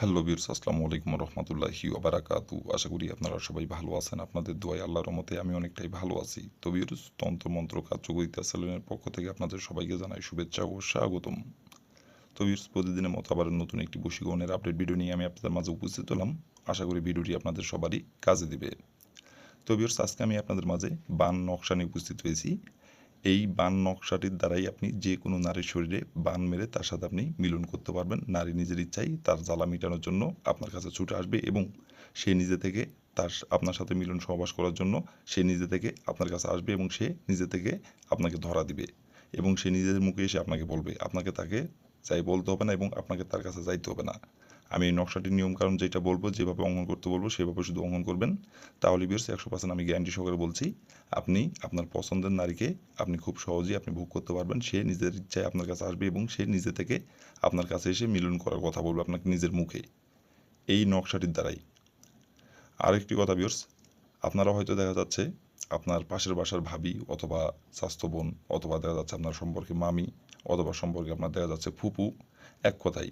Hello বিরস আসসালামু আলাইকুম রহমতুল্লাহি ওবারাকাতু আশা করি আপনারা সবাই ভালো আছেন, আপনাদের দোয়াই আল্লাহর রহমতে আমি অনেকটাই ভালো আছি। তো বিরস তন্ত্র মন্ত্র কার্যকরিতা সেলুনের পক্ষ থেকে আপনাদের সবাইকে জানাই শুভেচ্ছা ও স্বাগতম। তো বিরস প্রতিদিনের মতো আবার নতুন একটি বশীকরণের আপডেট ভিডিও নিয়ে আমি আপনাদের মাঝে উপস্থিত হলাম। আশা করি ভিডিওটি আপনাদের সবারই কাজে দিবে। তো বিরস আজকে আমি আপনাদের মাঝে বান নকশা নিয়ে উপস্থিত হয়েছি। এই বান নকশাটির দ্বারাই আপনি যে কোনো নারীর শরীরে বান মেরে তার সাথে আপনি মিলন করতে পারবেন। নারী নিজের ইচ্ছাই তার জ্বালা মেটানোর জন্য আপনার কাছে ছুটে আসবে এবং সে নিজে থেকে তার আপনার সাথে মিলন সহবাস করার জন্য সে নিজে থেকে আপনার কাছে আসবে এবং সে নিজে থেকে আপনাকে ধরা দিবে এবং সে নিজের মুখে এসে আপনাকে বলবে। আপনাকে তাকে চাই বলতে হবে না এবং আপনাকে তার কাছে যাইতে হবে না। আমি এই নকশাটির নিয়মকানুন যেটা বলব, যেভাবে অঙ্কন করতে বলব, সেভাবে শুধু অঙ্কন করবেন। তাহলে বিয়ার্স একশো পার্সেন্ট আমি গ্যারান্টি সহকারে বলছি, আপনি আপনার পছন্দের নারীকে আপনি খুব সহজেই আপনি ভোগ করতে পারবেন। সে নিজের ইচ্ছায় আপনার কাছে আসবে এবং সে নিজে থেকে আপনার কাছে এসে মিলন করার কথা বলবে আপনাকে নিজের মুখে। এই নকশাটির দ্বারাই। আরেকটি কথা বিয়ার্স আপনারা হয়তো দেখা যাচ্ছে আপনার পাশের বাসার ভাবি অথবা স্বাস্থ্য বোন অথবা দেখা যাচ্ছে আপনার সম্পর্কে মামি অথবা সম্পর্কে আপনার দেখা যাচ্ছে ফুপু, এক কথাই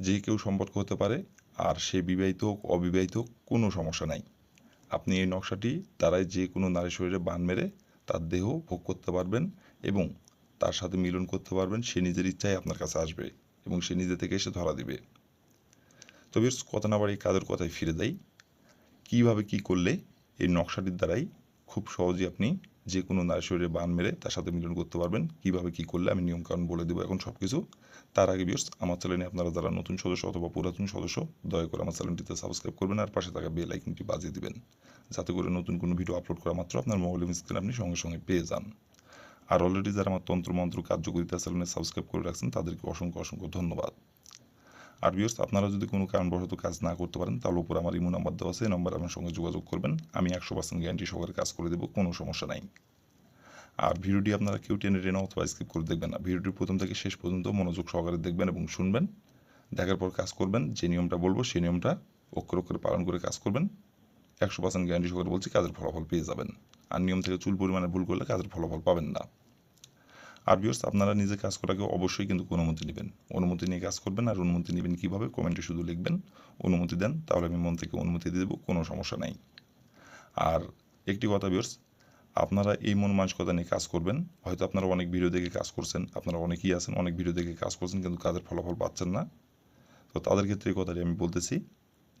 যে কেউ সম্পর্ক হতে পারে, আর সে বিবাহিত হোক, অবিবাহিত হোক, কোনো সমস্যা নাই। আপনি এই নকশাটি দ্বারাই যে কোনো নারী শরীরে বান মেরে তার দেহ ভোগ করতে পারবেন এবং তার সাথে মিলন করতে পারবেন, সে নিজের ইচ্ছায় আপনার কাছে আসবে এবং সে নিজে থেকে এসে ধরা দিবে। তবে কথা না বাড়ি কাজের কথায় ফিরে দেয় কীভাবে কি করলে এই নকশাটির দ্বারাই খুব সহজেই আপনি যে কোনো নারী শরীরে বান মেরে তার সাথে মিলন করতে পারবেন। কীভাবে, কি করলে, আমি নিয়মকানুন বলে দেবো এখন সব কিছু তার আগে বিয়ার্স আমার চ্যানেলে আপনারা যারা নতুন সদস্য অথবা পুরাতন সদস্য, দয়া করে আমার চ্যানেলটিতে সাবস্ক্রাইব করবেন আর পাশে থাকা বেল আইকনটি বাজিয়ে দিবেন। যাতে করে নতুন কোনো ভিডিও আপলোড করা মাত্র আপনার মোবাইল স্ক্রিন আপনি সঙ্গে সঙ্গে পেয়ে যান। আর অলরেডি যারা আমার তন্ত্র মন্ত্র কার্যকরিতা চ্যানেলে সাবস্ক্রাইব করে রাখছেন, তাদেরকে অসংখ্য অসংখ্য ধন্যবাদ। আর বিয়ার্স আপনারা যদি কোনো কারণবশত কাজ না করতে পারেন, তাহলে উপর আমার ইমো নাম্বার দেওয়া আছে, এই নাম্বার আমার সঙ্গে যোগাযোগ করবেন। আমি একশো পার্সেন্ট গ্যারান্টি সহকারে কাজ করে দেবো, কোনো সমস্যা নাই। আর ভিডিওটি আপনারা কেউ টেনে টেনে অথবা স্কিপ করে দেখবেন না। ভিডিওটি প্রথম থেকে শেষ পর্যন্ত মনোযোগ সহকারে দেখবেন এবং শুনবেন। দেখার পর কাজ করবেন, যে নিয়মটা বলব, সেই নিয়মটা অক্ষর অক্ষরে পালন করে কাজ করবেন। একশো পার্সেন্ট গ্যারান্টি সহকারে বলছি, কাজের ফলাফল পেয়ে যাবেন। আর নিয়ম থেকে চুল পরিমাণে ভুল করলে কাজের ফলাফল পাবেন না। আর বিয়র্স আপনারা নিজে কাজ করাকে অবশ্যই কিন্তু অনুমতি নেবেন। অনুমতি নিয়ে কাজ করবেন আর অনুমতি নেবেন কীভাবে? কমেন্টে শুধু লিখবেন, অনুমতি দেন, তাহলে আমি মন থেকে অনুমতি দিয়ে দেবো, কোনো সমস্যা নাই। আর একটি কথা বিয়র্স আপনারা এই মন মানসিকতা নিয়ে কাজ করবেন, হয়তো আপনারা অনেক ভিডিও দেখে কাজ করছেন, আপনারা অনেকেই আছেন, অনেক ভিডিও দেখে কাজ করছেন, কিন্তু কাজের ফলাফল পাচ্ছেন না। তো তাদের ক্ষেত্রে এই কথাটি আমি বলতেছি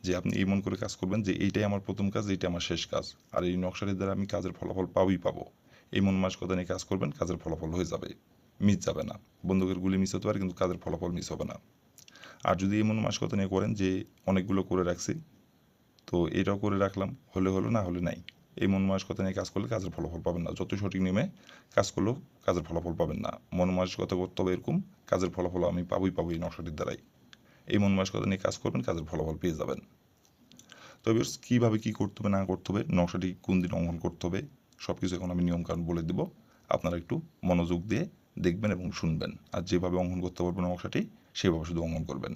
যে আপনি এই মন করে কাজ করবেন যে এইটাই আমার প্রথম কাজ এইটা আমার শেষ কাজ। আর এই নকশাটির দ্বারা আমি কাজের ফলাফল পাবই পাবো। এই মন মানসিকতা নিয়ে কাজ করবেন, কাজের ফলাফল হয়ে যাবে, মিস যাবে না। বন্দুকের গুলি মিস হতে পারে, কিন্তু কাজের ফলাফল মিস হবে না। আর যদি এই মন মানসিকতা নিয়ে করেন যে অনেকগুলো করে রাখছি, তো এটাও করে রাখলাম, হলে হলো না হলে নাই। এই মন মানসিকতা নিয়ে কাজ করলে কাজের ফলাফল পাবেন না। যত সঠিক নিয়মে কাজ করলেও কাজের ফলাফল পাবেন না। মন মানসিকতা করতে হবে এরকম, কাজের ফলাফল আমি পাবই পাবো এই নকশাটির দ্বারাই। এই মন মানসিকতা নিয়ে কাজ করবেন, কাজের ফলাফল পেয়ে যাবেন। তবে কীভাবে কী করতে হবে, না করতে হবে, নকশাটি কোন দিন অঙ্কন করতে হবে সব কিছু এখন আমি নিয়মকানুন বলে দেবো। আপনারা একটু মনোযোগ দিয়ে দেখবেন এবং শুনবেন। আর যেভাবে অঙ্কন করতে পারবেন নকশাটি, সেভাবে শুধু অঙ্কন করবেন।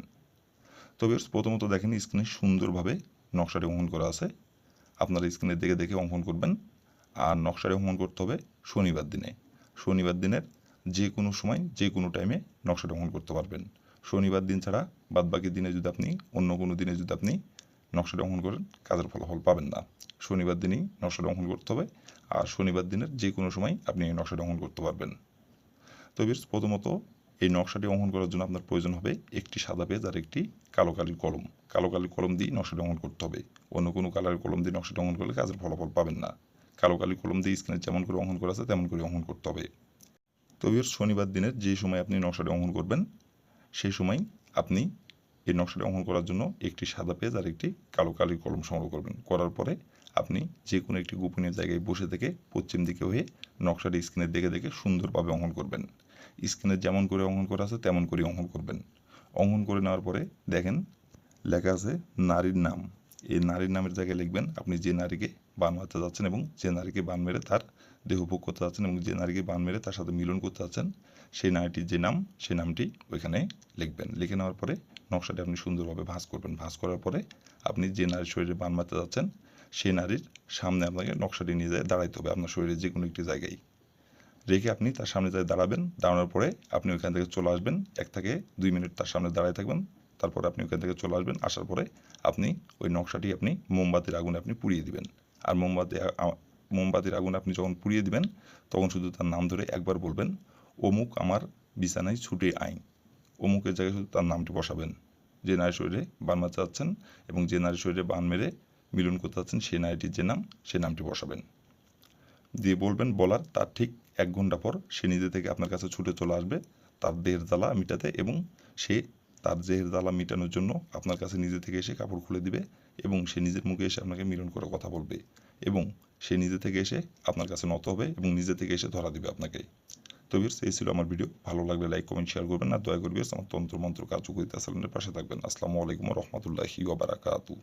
তবে প্রথমত দেখেন স্ক্রিনে সুন্দরভাবে নকশাটি অঙ্কন করা আছে। আপনারা স্ক্রিনের দিকে দেখে অঙ্কন করবেন। আর নকশাটি অঙ্কন করতে হবে শনিবার দিনে। শনিবার দিনের যে কোনো সময়, যে কোনো টাইমে নকশাটা অঙ্কন করতে পারবেন। শনিবার দিন ছাড়া বাদবাকি দিনে যদি আপনি, অন্য কোনো দিনে যদি আপনি নকশাটা অঙ্কন করেন কাজের ফলাফল পাবেন না। শনিবার দিনই নকশাটা অঙ্কন করতে হবে আর শনিবার দিনের যে কোনো সময় আপনি এই নকশাটা অঙ্কন করতে পারবেন। তবে প্রথমত এই নকশাটি অঙ্কন করার জন্য আপনার প্রয়োজন হবে একটি সাদা পেজ আর একটি কালো কালির কলম। কালো কালির কলম দিয়ে নকশাটি অঙ্কন করতে হবে। অন্য কোনো কালারের কলম দিয়ে নকশাটি অঙ্কন করলে কাজের ফলাফল পাবেন না। কালো কালি কলম দিয়ে স্ক্রিনে যেমন করে অঙ্কন করা আছে তেমন করে অঙ্কন করতে হবে। তবে শনিবার দিনের যে সময় আপনি নকশাটি অঙ্কন করবেন, সেই সময় আপনি এই নকশাটি অঙ্কন করার জন্য একটি সাদা পেজ আর একটি কালো কালির কলম সংগ্রহ করবেন। করার পরে আপনি যে কোনো একটি গোপনীয় জায়গায় বসে থেকে পশ্চিম দিকে হয়ে নকশাটি স্ক্রিনের দেখে দেখে সুন্দরভাবে অঙ্কন করবেন। স্ক্রিনে যেমন করে অঙ্কন করা আছে, তেমন করে অঙ্কন করবেন। অঙ্কন করে নেওয়ার পরে দেখেন লেখা আছে নারীর নাম। এই নারীর নামের জায়গায় লিখবেন আপনি যে নারীকে বান মারতে যাচ্ছেন এবং যে নারীকে বান মেরে তার দেহ ভোগ করতে যাচ্ছেন এবং যে নারীকে বান মেরে তার সাথে মিলন করতে যাচ্ছেন, সেই নারীটির যে নাম, সেই নামটি ওইখানে লিখবেন। লিখে নেওয়ার পরে নকশাটি আপনি সুন্দরভাবে ভাঁজ করবেন। ভাঁজ করার পরে আপনি যে নারীর শরীরে বান মারতে যাচ্ছেন, সেই নারীর সামনে আপনাকে নকশাটি নিয়ে দাঁড়াইতে হবে আপনার শরীরের যে কোনো একটি জায়গায়। রেখে আপনি তার সামনে যায় দাঁড়াবেন, দাঁড়ানোর পরে আপনি ওইখান থেকে চলে আসবেন। এক থেকে দুই মিনিট তার সামনে দাঁড়ায় থাকবেন, তারপরে আপনি ওখান থেকে চলে আসবেন। আসার পরে আপনি ওই নকশাটি আপনি মোমবাতির আগুনে আপনি পুড়িয়ে দিবেন। আর মোমবাতি মোমবাতির আগুনে আপনি যখন পুড়িয়ে দিবেন, তখন শুধু তার নাম ধরে একবার বলবেন, অমুক আমার বিছানায় ছুটে আইন অমুকের জায়গায় শুধু তার নামটি বসাবেন। যে নারী শরীরে বান মারতে চাচ্ছেন এবং যে নারী শরীরে বান মেরে মিলন করতে চাচ্ছেন সেই নারীটির যে নাম সেই নামটি বসাবেন। দিয়ে বলবেন, বলার তার ঠিক এক ঘণ্টা পর সে নিজে থেকে আপনার কাছে ছুটে চলে আসবে তার দেহের জ্বালা মিটাতে এবং সে তার দেহের জ্বালা মেটানোর জন্য আপনার কাছে নিজে থেকে এসে কাপড় খুলে দিবে এবং সে নিজের মুখে এসে আপনাকে মিলন করে কথা বলবে এবং সে নিজে থেকে এসে আপনার কাছে নত হবে এবং নিজে থেকে এসে ধরা দিবে আপনাকে। তো ভিউয়ার্স এই ছিল আমার ভিডিও ভালো লাগলে লাইক কমেন্ট শেয়ার করবেন আর দয়া করবে আমার তন্ত্র মন্ত্র কার্যকরিতা চ্যানেলের পাশে থাকবেন। আসসালামু আলাইকুম রহমতুল্লাহি ওবারাকাতু